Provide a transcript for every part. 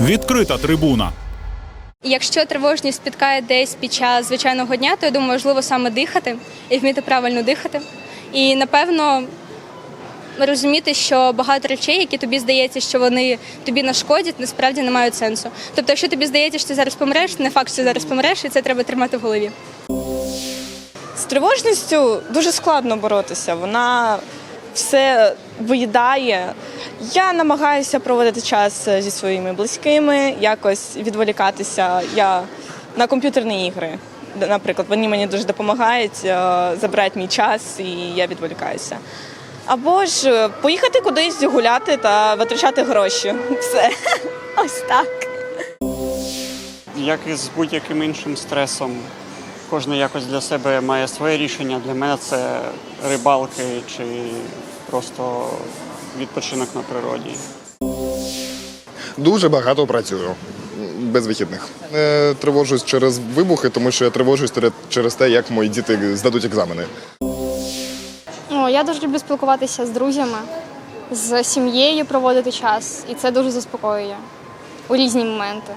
Відкрита трибуна. Якщо тривожність спіткає десь під час звичайного дня, то я думаю, важливо саме дихати і вміти правильно дихати. І напевно розуміти, що багато речей, які тобі здається, що вони тобі нашкодять, насправді не мають сенсу. Тобто, якщо тобі здається, що ти зараз помреш, не факт, що ти зараз помреш, і це треба тримати в голові. З тривожністю дуже складно боротися. Вона все виїдає. Я намагаюся проводити час зі своїми близькими, якось відволікатися. Я на комп'ютерні ігри. Наприклад, вони мені дуже допомагають, е, забирають мій час і я відволікаюся. Або ж е, поїхати кудись гуляти та витрачати гроші. Все. Ось так. Як і з будь-яким іншим стресом, кожен якось для себе має своє рішення. Для мене це рибалки чи просто відпочинок на природі. Дуже багато працюю без вихідних. Е, тривожусь через вибухи, тому що я тривожусь через те, як мої діти здадуть екзамени. О, я дуже люблю спілкуватися з друзями, з сім'єю проводити час, і це дуже заспокоює у різні моменти.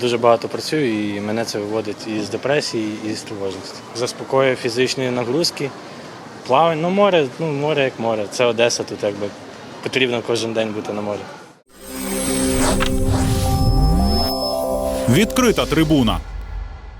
Дуже багато працюю і мене це виводить і з депресії, і з тривожності. Заспокоює фізичні нагрузки, плавання. Ну, море, ну, море як море. Це Одеса, тут якби потрібно кожен день бути на морі. Відкрита трибуна.